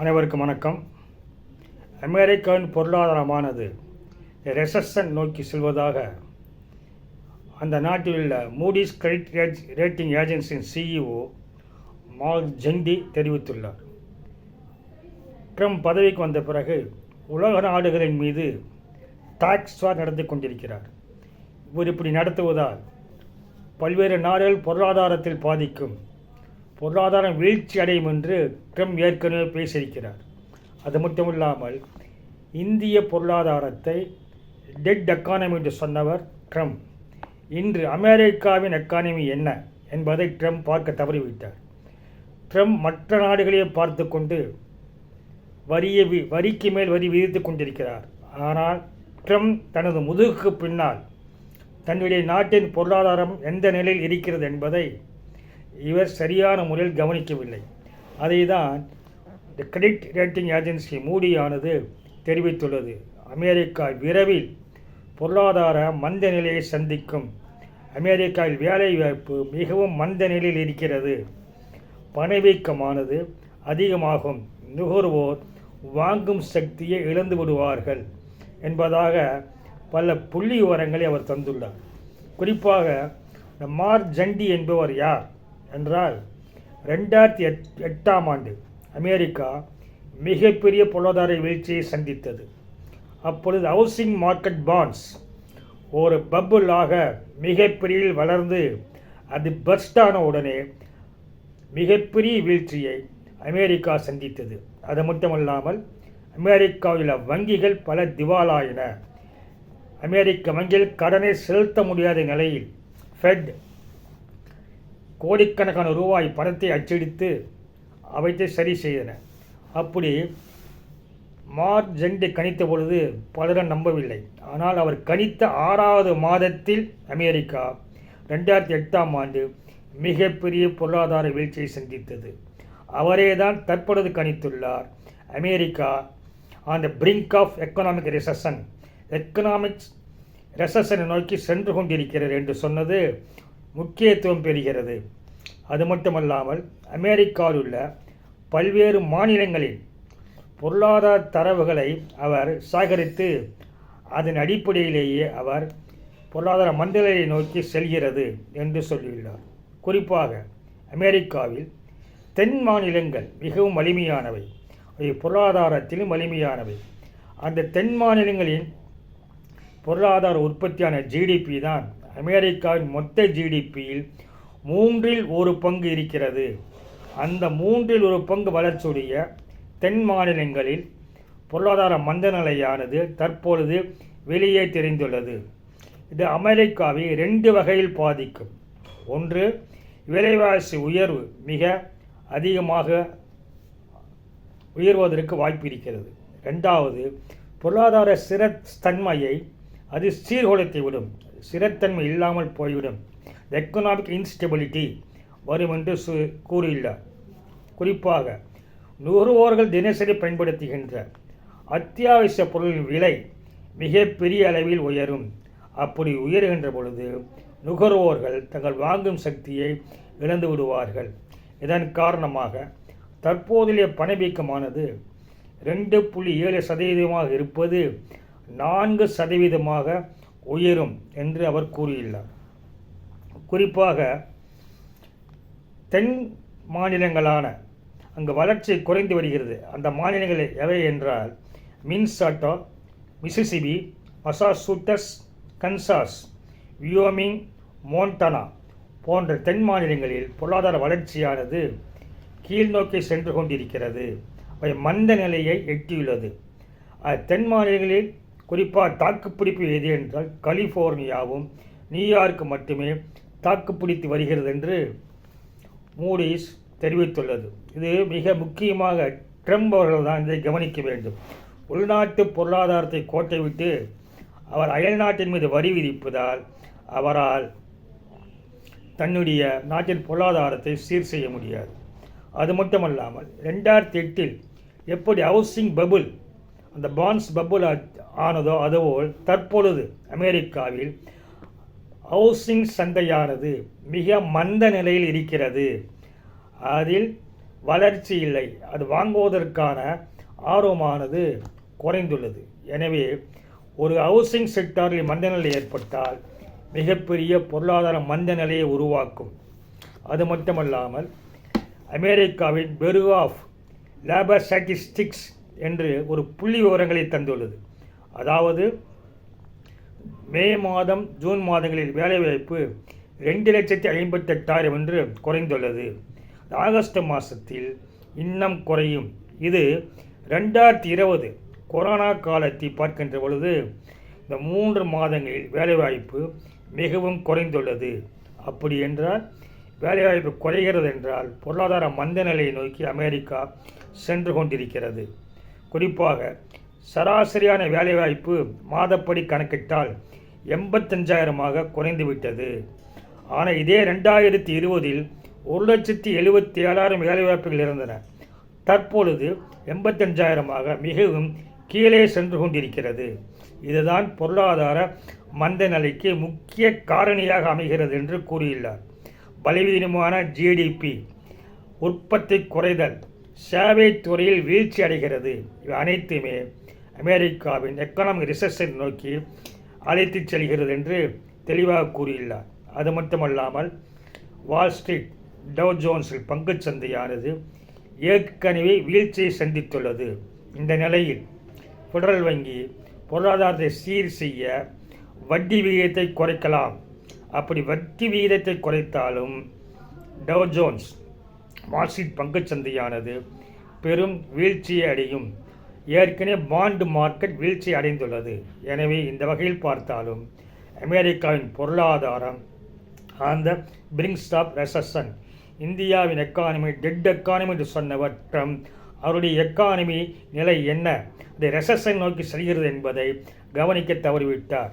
அனைவருக்கும் வணக்கம். அமெரிக்காவின் பொருளாதாரமானது ரெசஷன் நோக்கி செல்வதாக அந்த நாட்டில் உள்ள மூடிஸ் கிரெடிட் ரேட் ரேட்டிங் ஏஜென்சியின் சிஇஓ மார்க் ஜெண்டி தெரிவித்துள்ளார். ட்ரம்ப் பதவிக்கு வந்த பிறகு உலக நாடுகளின் மீது டாக்ஸ் வார் நடத்தி கொண்டிருக்கிறார். இவர் இப்படி நடத்துவதால் பல்வேறு நாடுகள் பொருளாதாரத்தில் பாதிக்கும். பொருளாதாரம் வீழ்ச்சி அடையும் என்று ட்ரம்ப் ஏற்கனவே பேசியிருக்கிறார். அது மட்டுமில்லாமல் இந்திய பொருளாதாரத்தை டெட் எக்கானமி என்று சொன்னவர் ட்ரம்ப். இன்று அமெரிக்காவின் எக்கானமி என்ன என்பதை ட்ரம்ப் பார்க்க தவறிவிட்டார். ட்ரம்ப் மற்ற நாடுகளையே பார்த்து கொண்டு வரியை வி- வரிக்கு மேல் வரி விதித்து கொண்டிருக்கிறார். ஆனால் ட்ரம்ப் தனது முதுகுக்கு பின்னால் தன்னுடைய நாட்டின் பொருளாதாரம் எந்த நிலையில் இருக்கிறது என்பதை இவர் சரியான முறையில் கவனிக்கவில்லை. அதை தான் தி கிரெடிட் ரேட்டிங் ஏஜென்சி மூடியானது தெரிவித்துள்ளது. அமெரிக்கா விரைவில் பொருளாதார மந்த நிலையை சந்திக்கும். அமெரிக்காவில் வேலைவாய்ப்பு மிகவும் மந்த நிலையில் இருக்கிறது. பணவீக்கமானது அதிகமாகும். நுகர்வோர் வாங்கும் சக்தியை இழந்து விடுவார்கள் என்பதாக பல புள்ளி விவரங்களை அவர் தந்துள்ளார். குறிப்பாக இந்த மார்க் ஜண்டி என்பவர் யார்? என்றால் ரெண்டாயிரத்தி எட் எட்டாம் ஆண்டு அமெரிக்கா மிகப்பெரிய பொருளாதார வீழ்ச்சியை சந்தித்தது. அப்பொழுது ஹவுசிங் மார்க்கெட் பாண்ட்ஸ் ஒரு பப்புளாக மிகப்பெரிய வளர்ந்து அது பர்ஸ்டான உடனே மிகப்பெரிய வீழ்ச்சியை அமெரிக்கா சந்தித்தது. அது மட்டுமல்லாமல் அமெரிக்காவில் வங்கிகள் பல திவாலாயின. அமெரிக்க வங்கியில் கடனை செலுத்த முடியாத நிலையில் ஃபெட் கோடிக்கணக்கான ரூபாய் பணத்தை அச்சடித்து அவற்றை சரி செய்தன. அப்படி மார்ஜெண்டை கணித்த பொழுது பலரும் நம்பவில்லை. ஆனால் அவர் கணித்த ஆறாவது மாதத்தில் அமெரிக்கா ரெண்டாயிரத்தி எட்டாம் ஆண்டு மிகப்பெரிய பொருளாதார வீழ்ச்சியை சந்தித்தது. அவரே தான் தற்பொழுது கணித்துள்ளார். America on the brink of economic recession economics ரெசஷனை நோக்கி சென்று கொண்டிருக்கிறது என்று சொன்னது முக்கியத்துவம் பெறுகிறது. அது மட்டுமல்லாமல் அமெரிக்காவில் உள்ள பல்வேறு மாநிலங்களின் பொருளாதார தரவுகளை அவர் சேகரித்து அதன் அடிப்படையிலேயே அவர் பொருளாதார மண்டலையை நோக்கி செல்கிறது என்று சொல்லியுள்ளார். குறிப்பாக அமெரிக்காவில் தென் மாநிலங்கள் மிகவும் வலிமையானவை. அவை பொருளாதாரத்திலும் வலிமையானவை. அந்த தென் மாநிலங்களின் பொருளாதார உற்பத்தியான ஜிடிபி தான் அமெரிக்காவின் மொத்த ஜிடிபியில் மூன்றில் ஒரு பங்கு இருக்கிறது. அந்த மூன்றில் ஒரு பங்கு வளர்ச்சியுடைய தென் மாநிலங்களில் பொருளாதார மந்தநிலையானது தற்பொழுது வெளியே தெரிந்துள்ளது. இது அமெரிக்காவை ரெண்டு வகையில் பாதிக்கும். ஒன்று விலைவாசி உயர்வு மிக அதிகமாக உயர்வதற்கு வாய்ப்பு இருக்கிறது. ரெண்டாவது பொருளாதார ஸ்திரத்தன்மையை அது சீர்குலைத்து விடும் ஸ்திரத்தன்மை இல்லாமல் போய்விடும். எக்கனாமிக் இன்ஸ்டெபிலிட்டி வரும் என்று சு கூறியுள்ளார். குறிப்பாக நுகர்வோர்கள் தினசரி பயன்படுத்துகின்ற அத்தியாவசிய பொருளின் விலை மிகப்பெரிய அளவில் உயரும். அப்படி உயர்கின்ற பொழுது நுகர்வோர்கள் தங்கள் வாங்கும் சக்தியை இழந்து விடுவார்கள். இதன் காரணமாக தற்போதைய பணவீக்கமானது ரெண்டு புள்ளி ஏழு சதவீதமாக இருப்பது நான்கு சதவீதமாக உயரும் என்று அவர் கூறியுள்ளார். குறிப்பாக தென் மாநிலங்களான அங்கு வளர்ச்சி குறைந்து வருகிறது. அந்த மாநிலங்கள் எவை என்றால் Minnesota Mississippi Massachusetts Kansas Wyoming Montana போன்ற தென் மாநிலங்களில் பொருளாதார வளர்ச்சியானது கீழ்நோக்கி சென்று கொண்டிருக்கிறது. அவை மந்த நிலையை எட்டியுள்ளது. தென் மாநிலங்களில் குறிப்பாக தாக்குப்பிடிப்பு எது என்றால் கலிஃபோர்னியாவும் நியூயார்க் மட்டுமே தாக்குப்பிடித்து வருகிறது என்று மூடிஸ் தெரிவித்துள்ளது. இது மிக முக்கியமாக ட்ரம்ப் அவர்கள் தான் இதை கவனிக்க வேண்டும். உள்நாட்டு பொருளாதாரத்தை கோட்டை விட்டு அவர் அயல்நாட்டின் மீது வரி விதிப்பதால் அவரால் தன்னுடைய நாட்டின் பொருளாதாரத்தை சீர் செய்ய முடியாது. அது மட்டுமல்லாமல் ரெண்டாயிரத்தி எட்டில் எப்படி ஹவுசிங் பபுள் அந்த பான்ஸ் பபுள் ஆனதோ அதுபோல் தற்பொழுது அமெரிக்காவில் ஹவுசிங் சந்தையானது மிக மந்த நிலையில் இருக்கிறது. அதில் வளர்ச்சி இல்லை. அது வாங்குவதற்கான ஆர்வமானது குறைந்துள்ளது. எனவே ஒரு ஹவுசிங் செக்டாரில் மந்தநிலை ஏற்பட்டால் மிகப்பெரிய பொருளாதார மந்த நிலையை உருவாக்கும். அது மட்டுமல்லாமல் அமெரிக்காவின் பெரு ஆஃப் லேபர் ஸ்டாட்டிஸ்டிக்ஸ் என்று ஒரு புள்ளி விவரங்களை தந்துள்ளது. அதாவது மே மாதம் ஜூன் மாதங்களில் வேலைவாய்ப்பு ரெண்டு லட்சத்தி ஐம்பத்தெட்டாயிரம் என்று குறைந்துள்ளது. ஆகஸ்ட் மாதத்தில் இன்னும் குறையும். இது ரெண்டாயிரத்தி இருபது கொரோனா காலத்தை பார்க்கின்ற பொழுது இந்த மூன்று மாதங்களில் வேலைவாய்ப்பு மிகவும் குறைந்துள்ளது. அப்படி என்றால் வேலைவாய்ப்பு குறைகிறது என்றால் பொருளாதார மந்த நிலையை நோக்கி அமெரிக்கா சென்று கொண்டிருக்கிறது. குறிப்பாக சராசரியான வேலைவாய்ப்பு மாதப்படி கணக்கிட்டால் எண்பத்தஞ்சாயிரமாக குறைந்துவிட்டது. ஆனால் இதே ரெண்டாயிரத்தி இருபதில் ஒரு லட்சத்தி எழுபத்தி ஏழாயிரம் வேலைவாய்ப்புகள் இருந்தன. தற்பொழுது எண்பத்தஞ்சாயிரமாக மிகவும் கீழே சென்று கொண்டிருக்கிறது. இதுதான் பொருளாதார மந்த நிலைக்கு முக்கிய காரணியாக அமைகிறது என்று கூறியுள்ளார். பலவீனமான ஜிடிபி உற்பத்தி குறைதல் சேவை துறையில் வீழ்ச்சி அடைகிறது. இவை அனைத்துமே அமெரிக்காவின் எக்கனாமிக் ரிசர்ஷன் நோக்கி அழைத்துச் செல்கிறது என்று தெளிவாக கூறியுள்ளார். அது மட்டுமல்லாமல் வால் ஸ்ட்ரீட் டவ் ஜோன்ஸில் பங்கு சந்தையானது ஏற்கனவே வீழ்ச்சியை சந்தித்துள்ளது. இந்த நிலையில் ஃபெடரல் வங்கி பொருளாதாரத்தை சீர் செய்ய வட்டி விகிதத்தை குறைக்கலாம். அப்படி வட்டி விகிதத்தை குறைத்தாலும் டவ் ஜோன்ஸ் வால்ஸ்ட்ரீட் பங்குச்சந்தையானது பெரும் வீழ்ச்சியை அடையும். ஏற்கனவே பாண்டு மார்க்கெட் வீழ்ச்சி அடைந்துள்ளது. எனவே இந்த வகையில் பார்த்தாலும் அமெரிக்காவின் பொருளாதாரம் அந்த பிரிங்ஸ் ஆஃப் ரெசன் இந்தியாவின் எக்கானமி டெட் எக்கானமி என்று சொன்னவர் ட்ரம்ப் அவருடைய எக்கானமி நிலை என்ன? அது ரெசஷன் நோக்கி செல்கிறது என்பதை கவனிக்க தவறிவிட்டார்.